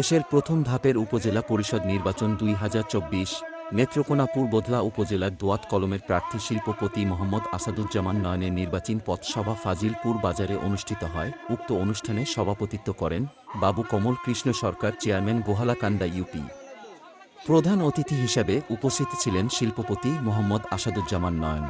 দেশের প্রথম ধাপের উপজেলা পরিষদ নির্বাচন দুই হাজার চব্বিশ নেত্রকোনাপুর বদলা উপজেলার দোয়াত কলমের প্রার্থী শিল্পপতি মোহাম্মদ আসাদুজ্জামান নয়নের নির্বাচন পথসভা ফাজিলপুর বাজারে অনুষ্ঠিত হয়। উক্ত অনুষ্ঠানে সভাপতিত্ব করেন বাবু কমল কৃষ্ণ সরকার, চেয়ারম্যান গোহালাকান্দা ইউপি প্রধান অতিথি হিসাবে উপস্থিত ছিলেন শিল্পপতি মোহাম্মদ আসাদুজ্জামান নয়ন।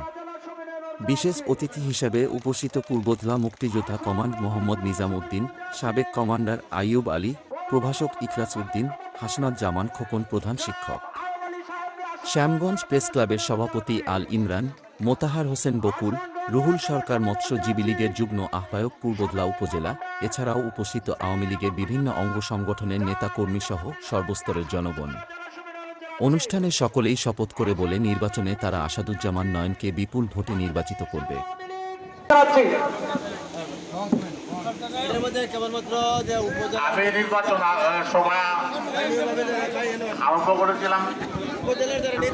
বিশেষ অতিথি হিসাবে উপস্থিত পূর্বতলা মুক্তিযোদ্ধা কমান্ড মোহাম্মদ নিজাম উদ্দিন সাবেক কমান্ডার আইয়ুব আলী প্রভাষক ইকরাস উদ্দিন হাসনাত জামান খোকন প্রধান শিক্ষক। শ্যামগঞ্জ প্রেস ক্লাবের সভাপতি আল ইমরান, মোতাহার হোসেন বকুল, রুহুল সরকার মৎস্যজীবী লীগের যুগ্ম আহ্বায়ক পূর্বদলা উপজেলা, এছাড়াও উপস্থিত আওয়ামী লীগের বিভিন্ন অঙ্গ সংগঠনের নেতাকর্মী সহ সর্বস্তরের জনগণ। অনুষ্ঠানে সকলেই শপথ করে বলে নির্বাচনে তারা আসাদুজ্জামান নয়নকে বিপুল ভোটে নির্বাচিত করবে। আমি নির্বাচন সময় আরম্ভ করেছিলাম।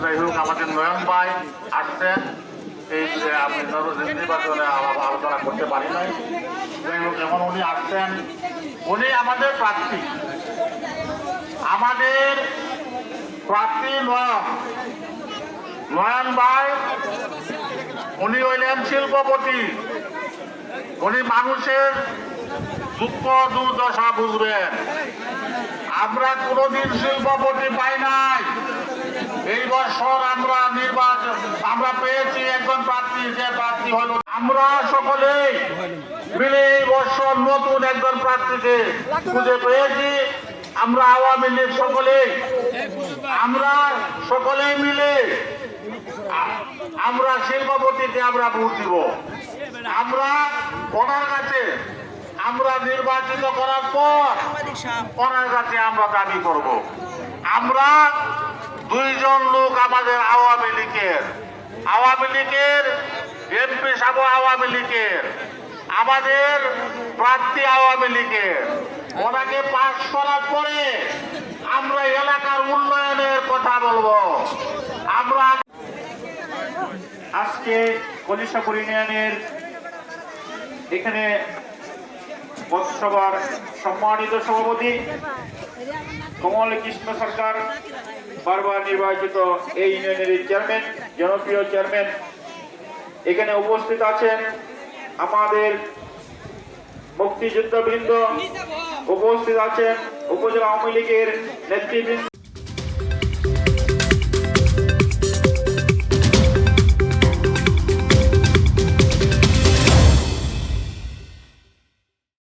যাই হোক আমাদের নয়ন ভাই আসছেন এই যে আপনি ধরো নির্বাচনে আলোচনা করতে পারি নাই। যাই হোক এখন উনি আসছেন। উনি আমাদের প্রার্থী। আমাদের প্রার্থী নয়ন। নয়ন ভাই উনি হইলেন শিল্পপতি। উনি মানুষের দুঃখ দুর্দশা বুঝবেন। আমরা কোনোদিন শিল্পপতি পাই নাই। এই বছর আমরা নির্বাচন, আমরা পেয়েছি একজন প্রার্থী, যে প্রার্থী হলো আমরা সকলেই মিলে এই বছর নতুন একজন প্রার্থীকে খুঁজে পেয়েছি। আমরা আওয়ামী লীগ সকলেই, আমরা সকলেই মিলে আমরা শিল্পপতিকে আমরা ভোট দিব। আমরা ওনার কাছে আমরা নির্বাচিত করার পর ওনার কাছে আমরা দাবি করব। আমরা দুইজন লোক আমাদের আওয়ামী লীগের। আওয়ামী লীগের এমপি সাহেব আওয়ামী লীগের। আমাদের প্রার্থী আওয়ামী লীগের। ওনাকে পাশ করার পরে আমরা এলাকার উন্নয়নের কথা বলব। আমরা আজকে কলিশাপুর ইউনিয়নের এখানে পথসভার সম্মানিত সভাপতি কমল কৃষ্ণ সরকার, বারবার নির্বাচিত এই ইউনিয়নের চেয়ারম্যান, জনপ্রিয় চেয়ারম্যান। এখানে উপস্থিত আছেন আমাদের মুক্তিযুদ্ধবৃন্দ। উপস্থিত আছেন উপজেলা আওয়ামী লীগের নেতৃবৃন্দ।